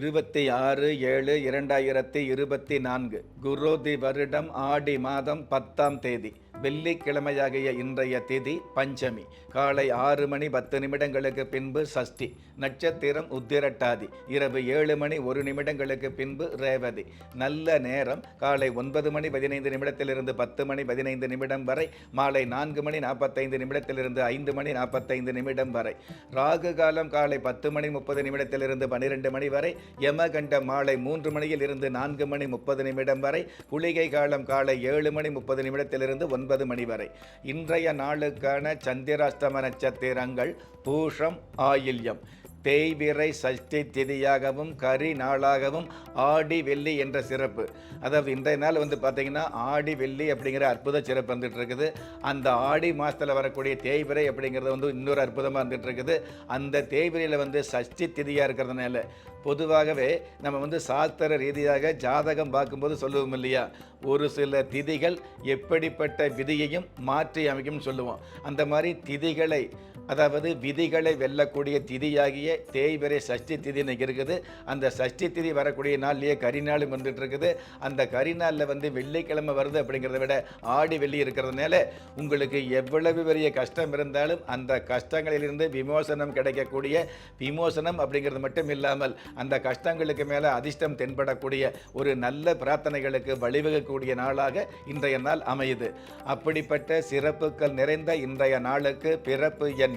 இருபத்தி ஆறு ஏழு இரண்டாயிரத்தி இருபத்தி நான்கு குரோதி வருடம் ஆடி மாதம் பத்தாம் தேதி. வெள்ளிக்கிழமையாகிய இன்றைய திதி பஞ்சமி. காலை ஆறு மணி பத்து நிமிடங்களுக்கு பின்பு சஷ்டி. நட்சத்திரம் உத்திரட்டாதி. இரவு ஏழு மணி ஒரு நிமிடங்களுக்கு பின்பு ரேவதி. நல்ல நேரம். காலை ஒன்பது மணி பதினைந்து நிமிடத்திலிருந்து பத்து மணி பதினைந்து நிமிடம் வரை. மாலை நான்கு மணி நாற்பத்தைந்து நிமிடத்திலிருந்து ஐந்து மணி நாற்பத்தைந்து நிமிடம் வரை. ராகு காலம் காலை பத்து மணி முப்பது நிமிடத்திலிருந்து பன்னிரெண்டு மணி வரை. யமகண்ட மாலை மூன்று மணியில் இருந்து நான்கு மணி முப்பது நிமிடம் வரை. குளிகை காலம் காலை ஏழு மணி முப்பது நிமிடத்திலிருந்து ஒன்பது மணி வரை. இன்றைய நாளுக்கான சந்திராஷ்டம நட்சத்திரங்கள் பூஷம் ஆயில்யம். தேய்பிறை சஷ்டி திதியாகவும் கரி நாளாகவும் ஆடி வெள்ளி என்ற சிறப்பு. அதாவது இன்றைய நாள் வந்து பார்த்திங்கன்னா ஆடி வெள்ளி அப்படிங்கிற அற்புத சிறப்பு வந்துட்டு இருக்குது அந்த ஆடி மாதத்தில் வரக்கூடிய தேய்பிறை அப்படிங்கிறது வந்து இன்னொரு அற்புதமாக வந்துட்டு இருக்குது அந்த தேய்பிரையில் வந்து சஷ்டி திதியாக இருக்கிறதுனால பொதுவாகவே நம்ம வந்து சாஸ்திர ரீதியாக ஜாதகம் பார்க்கும்போது சொல்லுவோம் இல்லையா? ஒரு சில திதிகள் எப்படிப்பட்ட விதியையும் மாற்றி அமைக்கும்னு சொல்லுவோம். அந்த மாதிரி திதிகளை அதாவது விதிகளை வெல்லக்கூடிய திதியாகிய தேய்பிரை சஷ்டி திதி இருக்குது. அந்த சஷ்டி திதி வரக்கூடிய நாள்லேயே கரிநாளும் வந்துட்டு இருக்குது. அந்த கரிநாளில் வந்து வெள்ளிக்கிழமை வருது அப்படிங்கிறத விட ஆடி வெள்ளி இருக்கிறதுனால உங்களுக்கு எவ்வளவு பெரிய கஷ்டம் இருந்தாலும் அந்த கஷ்டங்களிலிருந்து விமோசனம் கிடைக்கக்கூடிய விமோசனம் அப்படிங்கிறது மட்டும் இல்லாமல் அந்த கஷ்டங்களுக்கு மேலே அதிர்ஷ்டம் தென்படக்கூடிய ஒரு நல்ல பிரார்த்தனைகளுக்கு வழிவகக்கூடிய நாளாக இன்றைய நாள் அமையுது. அப்படிப்பட்ட சிறப்புகள் நிறைந்த இன்றைய நாளுக்கு பிறப்பு என்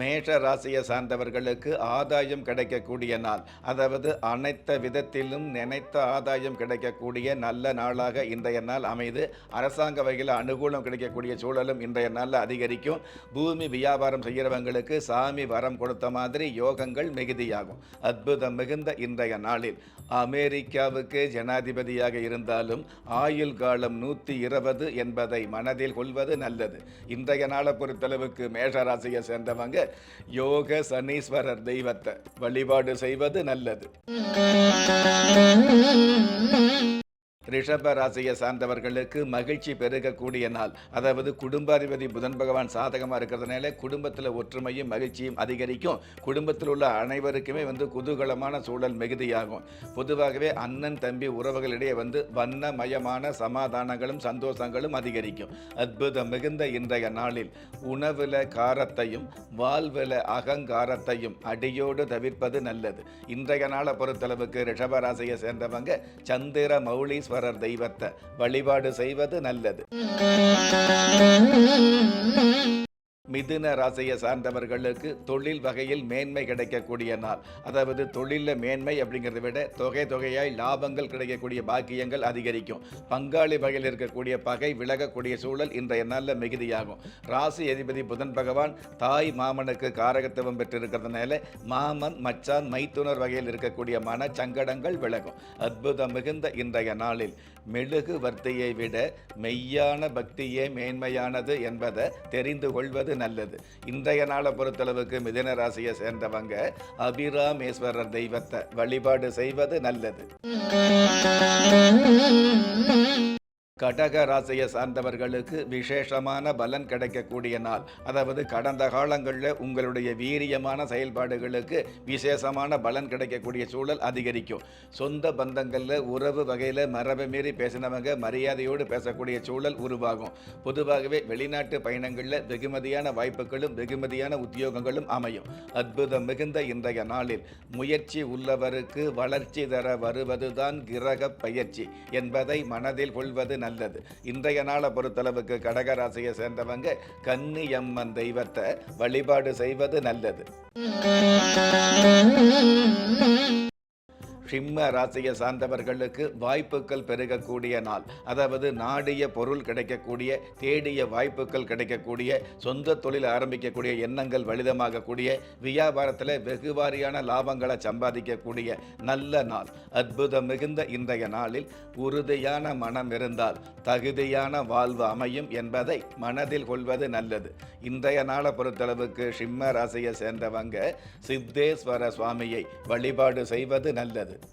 மேஷ ராசியை சார்ந்தவர்களுக்கு ஆதாயம் கிடைக்கக்கூடிய நாள். அதாவது அனைத்த விதத்திலும் நினைத்த ஆதாயம் கிடைக்கக்கூடிய நல்ல நாளாக இன்றைய நாள் அமைது. அரசாங்க வகையில் அனுகூலம் கிடைக்கக்கூடிய சூழலும் இன்றைய நாளில் அதிகரிக்கும். பூமி வியாபாரம் செய்கிறவங்களுக்கு சாமி வரம் கொடுத்த மாதிரி யோகங்கள் மிகுதியாகும். அற்புதம் மிகுந்த இன்றைய நாளில். அமெரிக்காவுக்கு ஜனாதிபதியாக இருந்தாலும் ஆயுள் காலம் நூற்றி இருபது என்பதை மனதில் கொள்வது நல்லது. இன்றைய நாளை பொறுத்தளவுக்கு மேஷராசியை சேர்ந்தவங்க யோக சனீஸ்வரர் தெய்வத்தை வழிபாடு செய்வது நல்லது. ரிஷப ராசியை சார்ந்தவர்களுக்கு மகிழ்ச்சி பெருகக்கூடிய நாள். அதாவது குடும்பாதிபதி புதன் பகவான் சாதகமாக இருக்கிறதுனால குடும்பத்தில் ஒற்றுமையும் மகிழ்ச்சியும் அதிகரிக்கும். குடும்பத்தில் உள்ள அனைவருக்குமே வந்து குதூகலமான சூழல் மிகுதியாகும். பொதுவாகவே அண்ணன் தம்பி உறவுகளிடையே வந்து வண்ணமயமான சமாதானங்களும் சந்தோஷங்களும் அதிகரிக்கும். அற்புதம் மிகுந்த இன்றைய நாளில் உணவில் காரத்தையும் வாழ்வில் அகங்காரத்தையும் அடியோடு தவிர்ப்பது நல்லது. இன்றைய நாளை பொறுத்தளவுக்கு ரிஷபராசியை சேர்ந்தவங்க சந்திர மௌலீஸ்வரர் தெய்வத்தை வழிபாடு செய்வது நல்லது. மிதுன ராசியை சார்ந்தவர்களுக்கு தொழில் வகையில் மேன்மை கிடைக்கக்கூடிய நாள். அதாவது தொழிலில் மேன்மை அப்படிங்கிறத விட தொகை தொகையாய் லாபங்கள் கிடைக்கக்கூடிய பாக்கியங்கள் அதிகரிக்கும். பங்காளி வகையில் இருக்கக்கூடிய பகை விலகக்கூடிய சூழல் இன்றைய நாளில் மிகுதியாகும். ராசி அதிபதி புதன் பகவான் தாய் மாமனுக்கு காரகத்துவம் பெற்றிருக்கிறதுனால மாமன் மச்சான் மைத்துனர் வகையில் இருக்கக்கூடிய மன சங்கடங்கள் விலகும். அற்புதம் மிகுந்த இன்றைய நாளில் மெழுகு வர்த்தியை விட மெய்யான பக்தியே மேன்மையானது என்பதை தெரிந்து கொள்வது நல்லது. இன்றைய நாளை பொறுத்தளவுக்கு மிதன ராசியை சேர்ந்தவங்க அபிராமேஸ்வரர் தெய்வத்தை வழிபாடு செய்வது நல்லது. கடக ராசியை சார்ந்தவர்களுக்கு விசேஷமான பலன் கிடைக்கக்கூடிய நாள். அதாவது கடந்த காலங்களில் உங்களுடைய வீரியமான செயல்பாடுகளுக்கு விசேஷமான பலன் கிடைக்கக்கூடிய சூழல் அதிகரிக்கும். சொந்த பந்தங்களில் உறவு வகையில் மரபை மீறி பேசினவங்க மரியாதையோடு பேசக்கூடிய சூழல் உருவாகும். பொதுவாகவே வெளிநாட்டு பயணங்களில் வெகுமதியான வாய்ப்புகளும் வெகுமதியான உத்தியோகங்களும் அமையும். அற்புதம் மிகுந்த இன்றைய நாளில் முயற்சி உள்ளவருக்கு வளர்ச்சி தர வருவதுதான் கிரக பயிற்சி என்பதை மனதில் கொள்வது நல்லது. இன்றைய நாளை பொறுத்தளவுக்கு கடகராசியை சேர்ந்தவங்க கன்னியம்மன் தெய்வத்தை வழிபாடு செய்வது நல்லது. சிம்ம ராசியை சார்ந்தவர்களுக்கு வாய்ப்புகள் பெருகக்கூடிய நாள். அதாவது நாடிய பொருள் கிடைக்கக்கூடிய தேடிய வாய்ப்புகள் கிடைக்கக்கூடிய சொந்த தொழில் ஆரம்பிக்கக்கூடிய எண்ணங்கள் வலிதமாகக்கூடிய வியாபாரத்தில் வெகுவாரியான லாபங்களை சம்பாதிக்கக்கூடிய நல்ல நாள். அற்புதம் மிகுந்த இன்றைய நாளில் உறுதியான மனம் இருந்தால் தகுதியான வாழ்வு அமையும் என்பதை மனதில் கொள்வது நல்லது. இன்றைய நாளை பொறுத்தளவுக்கு சிம்ம ராசியை சேர்ந்தவங்க சித்தேஸ்வர சுவாமியை வழிபாடு செய்வது நல்லது. it.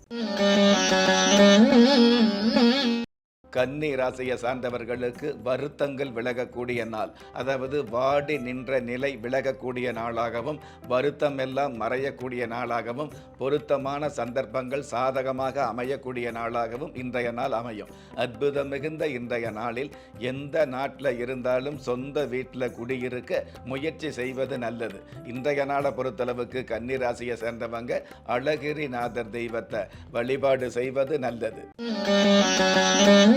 கன்னி ராசியை சார்ந்தவர்களுக்கு வருத்தங்கள் விலகக்கூடிய நாள். அதாவது வாடி நின்ற நிலை விலகக்கூடிய நாளாகவும் வருத்தம் எல்லாம் மறையக்கூடிய நாளாகவும் பொருத்தமான சந்தர்ப்பங்கள் சாதகமாக அமையக்கூடிய நாளாகவும் இன்றைய நாள் அமையும். அற்புதம் மிகுந்த இன்றைய நாளில் எந்த நாட்டில் இருந்தாலும் சொந்த வீட்டில் குடியிருக்க முயற்சி செய்வது நல்லது. இன்றைய நாளை பொறுத்தளவுக்கு கன்னி ராசியை சேர்ந்தவங்க அழகிரிநாதர் தெய்வத்தை வழிபாடு செய்வது நல்லது.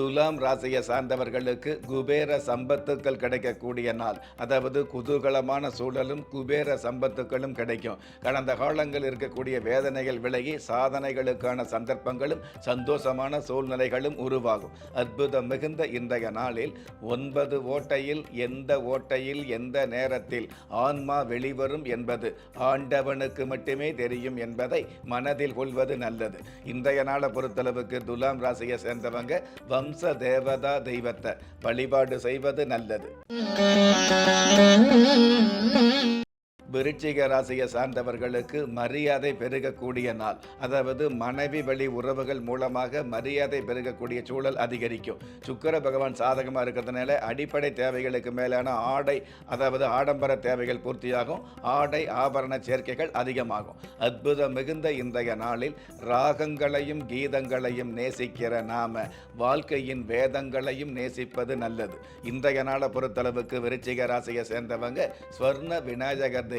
துலாம் ராசியை சார்ந்தவர்களுக்கு குபேர சம்பத்துக்கள் கிடைக்கக்கூடிய நாள். அதாவது குதூகலமான சூழலும் குபேர சம்பத்துக்களும் கிடைக்கும். கடந்த காலங்கள் இருக்கக்கூடிய வேதனைகள் விலகி சாதனைகளுக்கான சந்தர்ப்பங்களும் சந்தோஷமான சூழ்நிலைகளும் உருவாகும். அற்புதம் மிகுந்த இன்றைய நாளில் ஒன்பது ஓட்டையில் எந்த ஓட்டையில் எந்த நேரத்தில் ஆன்மா வெளிவரும் என்பது ஆண்டவனுக்கு மட்டுமே தெரியும் என்பதை மனதில் கொள்வது நல்லது. இன்றைய நாளை பொறுத்தளவுக்கு துலாம் ராசியை சேர்ந்தவங்க வம்ச தேவதா தெய்வத்தை வழிபாடு செய்வது நல்லது. விருச்சிக ராசியை சார்ந்தவர்களுக்கு மரியாதை பெருகக்கூடிய நாள். அதாவது மனைவி வழி உறவுகள் மூலமாக மரியாதை பெருகக்கூடிய சூழல் அதிகரிக்கும். சுக்கிர பகவான் சாதகமாக இருக்கிறதுனால அடிப்படை தேவைகளுக்கு மேலான ஆடை அதாவது ஆடம்பர தேவைகள் பூர்த்தியாகும். ஆடை ஆபரண சேர்க்கைகள் அதிகமாகும். அற்புதம் மிகுந்த இன்றைய நாளில் ராகங்களையும் கீதங்களையும் நேசிக்கிற நாம வாழ்க்கையின் வேதங்களையும் நேசிப்பது நல்லது. இன்றைய நாளை பொறுத்தளவுக்கு விருச்சிக ராசியை சேர்ந்தவங்க ஸ்வர்ண விநாயகர்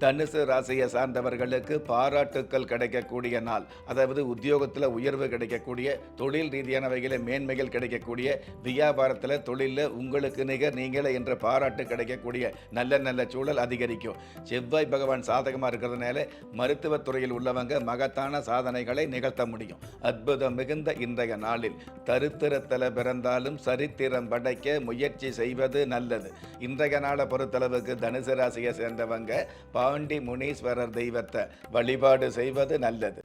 தனுசு ராசியை சார்ந்தவர்களுக்கு பாராட்டுக்கள் கிடைக்கக்கூடிய நாள். அதாவது உத்தியோகத்தில் உயர்வு கிடைக்கக்கூடிய தொழில் ரீதியானவைகளை மேன்மைகள் கிடைக்கக்கூடிய வியாபாரத்தில் தொழிலில் உங்களுக்கு நிகர் நீங்களே என்ற பாராட்டு கிடைக்கக்கூடிய நல்ல நல்ல சூழல் அதிகரிக்கும். செவ்வாய் பகவான் சாதகமாக இருக்கிறதுனால மருத்துவத்துறையில் உள்ளவங்க மகத்தான சாதனைகளை நிகழ்த்த முடியும். அற்புதம் மிகுந்த இன்றைய நாளில். தருத்திரத்தில் பிறந்தாலும் சரித்திரம் படைக்க முயற்சி செய்வது நல்லது. இன்றைய நாளை பொறுத்தளவுக்கு தனுசு ராசியை சேர்ந்தவங்க பா பாண்டி முனீஸ்வரர் தெய்வத்தை வழிபாடு செய்வது நல்லது.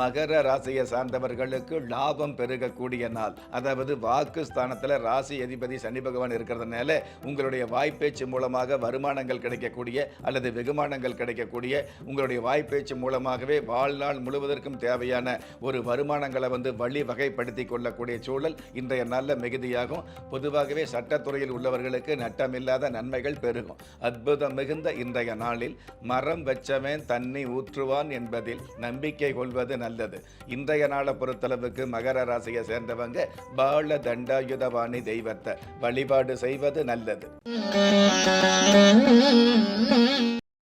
மகர ராசியை சார்ந்தவர்களுக்கு லாபம் பெருகக்கூடிய நாள். அதாவது வாக்கு ஸ்தானத்தில் ராசி அதிபதி சனி பகவான் இருக்கிறதுனால உங்களுடைய வாய்ப்பேச்சு மூலமாக வருமானங்கள் கிடைக்கக்கூடிய அல்லது வெகுமானங்கள் கிடைக்கக்கூடிய உங்களுடைய வாய்ப்பேச்சு மூலமாகவே வாழ்நாள் முழுவதற்கும் தேவையான ஒரு வருமானங்களை வந்து வழி வகைப்படுத்தி கொள்ளக்கூடிய சூழல் இன்றைய நல்ல மிகுதியாகும். பொதுவாகவே சட்டத்துறையில் உள்ளவர்களுக்கு நட்டமில்லாத நன்மைகள் பெருகும். அற்புதம் மிகுந்த இன்றைய நாளில் மரம் வச்சவன் தண்ணி ஊற்றுவான் என்பதில் நம்பிக்கை கொள்வது நல்லது. இன்றைய நாளை பொறுத்தளவுக்கு மகர ராசியை சேர்ந்தவங்க பால தண்டாயுதவாணி தெய்வத்தை வழிபாடு செய்வது நல்லது.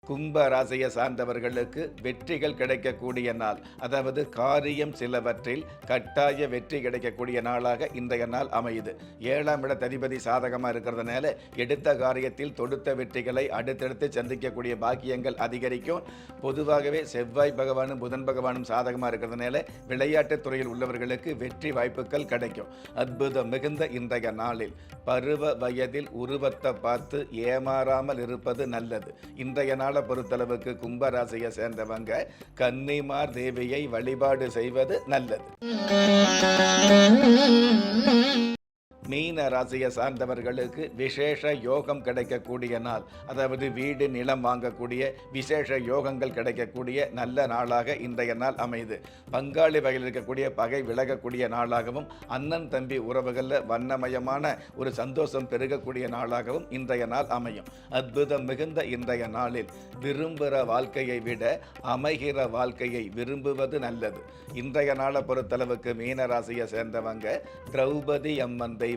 கும்ப ராசியை சார்ந்தவர்களுக்கு வெற்றிகள் கிடைக்கக்கூடிய நாள். அதாவது காரியம் சிலவற்றில் கட்டாய வெற்றி கிடைக்கக்கூடிய நாளாக இன்றைய நாள் அமையுது. ஏழாம் இட ததிபதி சாதகமாக இருக்கிறதுனால எடுத்த காரியத்தில் தொடுத்த வெற்றிகளை அடுத்தடுத்து சந்திக்கக்கூடிய பாக்கியங்கள் அதிகரிக்கும். பொதுவாகவே செவ்வாய் பகவானும் புதன் பகவானும் சாதகமாக இருக்கிறதுனால விளையாட்டுத் துறையில் உள்ளவர்களுக்கு வெற்றி வாய்ப்புகள் கிடைக்கும். அற்புதம் மிகுந்த இன்றைய நாளில் பருவ வயதில் உருவத்தை பார்த்து ஏமாறாமல் இருப்பது நல்லது. இன்றைய நாள் பொறுத்தளவுக்கு கும்பராசியை சேர்ந்தவங்க கன்னிமார் தேவியை வழிபாடு செய்வது நல்லது. மீன ராசியை சார்ந்தவர்களுக்கு விசேஷ யோகம் கிடைக்கக்கூடிய நாள். அதாவது வீடு நிலம் வாங்கக்கூடிய விசேஷ யோகங்கள் கிடைக்கக்கூடிய நல்ல நாளாக இன்றைய நாள் அமையுது. பங்காளி வகையில் இருக்கக்கூடிய பகை விலகக்கூடிய நாளாகவும் அண்ணன் தம்பி உறவுகளில் வண்ணமயமான ஒரு சந்தோஷம் பெருகக்கூடிய நாளாகவும் இன்றைய நாள் அமையும். அற்புதம் மிகுந்த இன்றைய நாளில் விரும்புகிற வாழ்க்கையை விட அமைகிற வாழ்க்கையை விரும்புவது நல்லது. இன்றைய நாளை பொறுத்தளவுக்கு மீனராசியை சேர்ந்தவங்க திரௌபதி அம்மன்